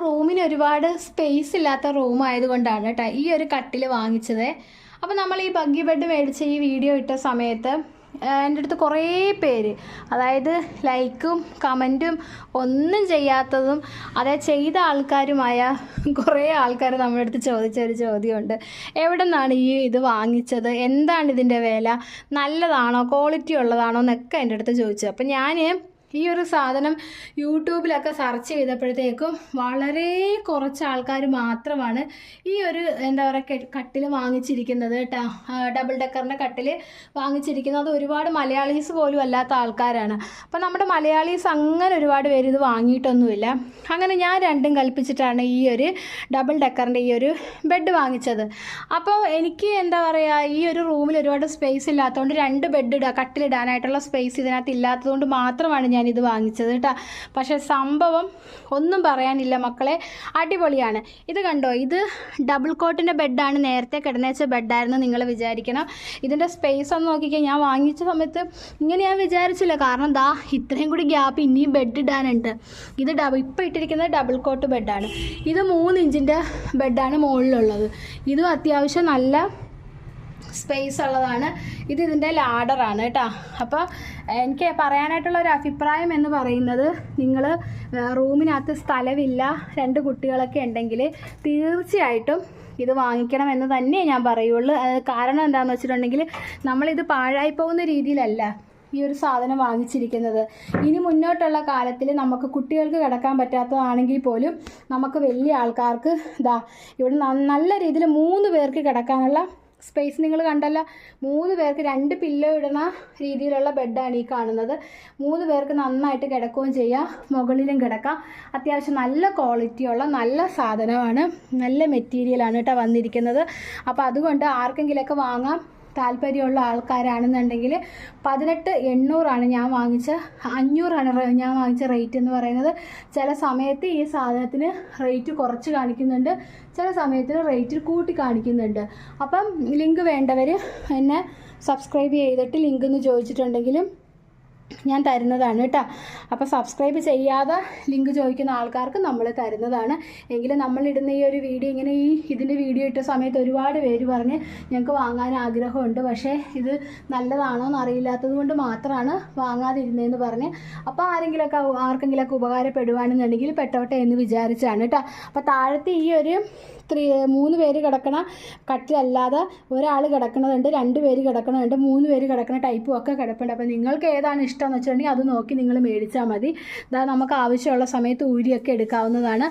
റൂമിന് ഒരുപാട് സ്പേസ് ഇല്ലാത്ത റൂം ആയതുകൊണ്ടാണ് കേട്ടോ ഈ ഒരു കട്ടിൽ വാങ്ങിച്ചത്. അപ്പോൾ നമ്മൾ ഈ ബഗ്ഗി ബെഡ് മേടിച്ച ഈ വീഡിയോ ഇട്ട സമയത്ത് എന്റെ അടുത്ത് കുറേ പേര് അതായത് ലൈക്കും കമന്റും ഒന്നും ചെയ്യാത്തതും അതായത് ചെയ്ത ആൾക്കാരുമായ കുറേ ആൾക്കാർ നമ്മുടെ അടുത്ത് ചോദിച്ച ഒരു ചോദ്യമുണ്ട്. എവിടെ നിന്നാണ് ഈ ഇത് വാങ്ങിച്ചത്? എന്താണ് ഇതിന്റെ വില? നല്ലതാണോ? ക്വാളിറ്റി ഉള്ളതാണോ? എന്നൊക്കെ എന്റെ അടുത്ത് ചോദിച്ചു. അപ്പം ഞാൻ ഈ ഒരു സാധനം യൂട്യൂബിലൊക്കെ സെർച്ച് ചെയ്തപ്പോഴത്തേക്കും വളരെ കുറച്ച് ആൾക്കാർ മാത്രമാണ് ഈ ഒരു എന്താ പറയുക കട്ടിൽ വാങ്ങിച്ചിരിക്കുന്നത് ഡബിൾ ഡെക്കറിന്റെ കട്ടിൽ വാങ്ങിച്ചിരിക്കുന്നത്. അത് ഒരുപാട് മലയാളീസ് പോലും അല്ലാത്ത ആൾക്കാരാണ്. അപ്പോൾ നമ്മുടെ മലയാളീസ് അങ്ങനെ ഒരുപാട് പേര് ഇത് വാങ്ങിയിട്ടൊന്നുമില്ല. അങ്ങനെ ഞാൻ രണ്ടും കൽപ്പിച്ചിട്ടാണ് ഈ ഒരു ഡബിൾ ഡെക്കറിന്റെ ഈ ഒരു ബെഡ് വാങ്ങിച്ചത്. അപ്പോൾ എനിക്ക് എന്താ പറയുക ഈ ഒരു റൂമിൽ ഒരുപാട് സ്പേസ് ഇല്ലാത്തതുകൊണ്ട് രണ്ട് ബെഡ് ഇടുക കട്ടിലിടാനായിട്ടുള്ള സ്പേസ് ഇതിനകത്ത് ഇല്ലാത്തതുകൊണ്ട് മാത്രമാണ് ഞാനിത് വാങ്ങിച്ചത് കേട്ടോ. പക്ഷേ സംഭവം ഒന്നും പറയാനില്ല മക്കളെ. അടിപൊളിയാണ്. ഇത് കണ്ടോ? ഇത് ഡബിൾ കോട്ടിന്റെ ബെഡാണ് നേരത്തെ കിടന്നേച്ച ബെഡായിരുന്നു നിങ്ങൾ വിചാരിക്കണം. ഇതിന്റെ സ്പേസ് ഒന്ന് നോക്കിക്കാൻ ഞാൻ വാങ്ങിച്ച സമയത്ത് ഇങ്ങനെ ഞാൻ വിചാരിച്ചില്ല. കാരണം ദാ ഇത്രയും കൂടി ഗ്യാപ്പ് ഇനിയും ബെഡ് ഇടാനുണ്ട്. ഇത് ഡബിൾ ഇപ്പോൾ ഇട്ടിരിക്കുന്നത് ഡബിൾ കോട്ട് ബെഡാണ് ഇത് മൂന്ന് ഇഞ്ചിന്റെ ബെഡാണ് മുകളിലുള്ളത് ഇതും അത്യാവശ്യം നല്ല സ്പേസ് ഉള്ളതാണ്. ഇത് ഇതിന്റെ ലാഡറാണ് കേട്ടോ അപ്പോൾ എനിക്ക് പറയാനായിട്ടുള്ള ഒരു അഭിപ്രായം എന്ന് പറയുന്നത് നിങ്ങൾ റൂമിനകത്ത് സ്ഥലമില്ല രണ്ട് കുട്ടികളൊക്കെ ഉണ്ടെങ്കിൽ തീർച്ചയായിട്ടും ഇത് വാങ്ങിക്കണം എന്ന് തന്നെ ഞാൻ പറയുള്ളൂ. കാരണം എന്താണെന്ന് വെച്ചിട്ടുണ്ടെങ്കിൽ നമ്മളിത് പാഴായി പോകുന്ന രീതിയിലല്ല ഈ ഒരു സാധനം വാങ്ങിച്ചിരിക്കുന്നത്. ഇനി മുന്നോട്ടുള്ള കാലത്തിൽ നമുക്ക് കുട്ടികൾക്ക് കിടക്കാൻ പറ്റാത്തതാണെങ്കിൽ പോലും നമുക്ക് വലിയ ആൾക്കാർക്ക് ഇതാ ഇവിടെ നല്ല രീതിയിൽ മൂന്ന് പേർക്ക് കിടക്കാനുള്ള സ്പേസ് നിങ്ങൾ കണ്ടല്ല. മൂന്ന് പേർക്ക് രണ്ട് പില്ലോ ഇടുന്ന രീതിയിലുള്ള ബെഡാണ് ഈ കാണുന്നത്. മൂന്ന് പേർക്ക് നന്നായിട്ട് കിടക്കുകയും ചെയ്യാം. മുകളിലും കിടക്കാം. അത്യാവശ്യം നല്ല ക്വാളിറ്റിയുള്ള നല്ല സാധനമാണ്. നല്ല മെറ്റീരിയലാണ് കേട്ടോ വന്നിരിക്കുന്നത്. അപ്പോൾ അതുകൊണ്ട് ആർക്കെങ്കിലുമൊക്കെ വാങ്ങാം. താല്പര്യമുള്ള ആൾക്കാരാണെന്നുണ്ടെങ്കിൽ പതിനെട്ട് എണ്ണൂറാണ് ഞാൻ വാങ്ങിച്ച അഞ്ഞൂറാണ് ഞാൻ വാങ്ങിച്ച റേറ്റ് എന്ന് പറയുന്നത്. ചില സമയത്ത് ഈ സാധനത്തിന് റേറ്റ് കുറച്ച് കാണിക്കുന്നുണ്ട് ചില സമയത്തിന് റേറ്റ് കൂട്ടി കാണിക്കുന്നുണ്ട്. അപ്പം ലിങ്ക് വേണ്ടവർ എന്നെ സബ്സ്ക്രൈബ് ചെയ്തിട്ട് ലിങ്ക് എന്ന് ചോദിച്ചിട്ടുണ്ടെങ്കിലും ഞാൻ തരുന്നതാണ് കേട്ടോ. അപ്പോൾ സബ്സ്ക്രൈബ് ചെയ്യാതെ ലിങ്ക് ചോദിക്കുന്ന ആൾക്കാർക്ക് നമ്മൾ തരുന്നതാണ്. എങ്കിലും നമ്മളിടുന്ന ഈ ഒരു വീഡിയോ ഇങ്ങനെ ഈ ഇതിന്റെ വീഡിയോ ഇട്ട സമയത്ത് ഒരുപാട് പേര് പറഞ്ഞ് ഞങ്ങൾക്ക് വാങ്ങാൻ ആഗ്രഹമുണ്ട്. പക്ഷേ ഇത് നല്ലതാണോ എന്ന് അറിയില്ലാത്തത് കൊണ്ട് മാത്രമാണ് വാങ്ങാതിരുന്നതെന്ന് പറഞ്ഞ്. അപ്പോൾ ആരെങ്കിലുമൊക്കെ ആർക്കെങ്കിലുമൊക്കെ ഉപകാരപ്പെടുവാണെന്നുണ്ടെങ്കിൽ പെട്ടോട്ടെ എന്ന് വിചാരിച്ചാണ് കേട്ടോ. അപ്പോൾ താഴത്തെ ഈ ഒരു ത്രീ മൂന്ന് പേര് കിടക്കണ കട്ടിലല്ലാതെ ഒരാൾ കിടക്കണതുണ്ട് രണ്ട് പേര് കിടക്കണതുണ്ട് മൂന്ന് പേര് കിടക്കണ ടൈപ്പും ഒക്കെ കിടപ്പുണ്ട്. അപ്പോൾ നിങ്ങൾക്ക് ഏതാണ് ഇഷ്ടം? എന്ന് വെച്ചിട്ടുണ്ടെങ്കിൽ അത് നോക്കി നിങ്ങൾ മേടിച്ചാൽ മതി. നമുക്ക് ആവശ്യമുള്ള സമയത്ത് ഊരിയൊക്കെ എടുക്കാവുന്നതാണ്.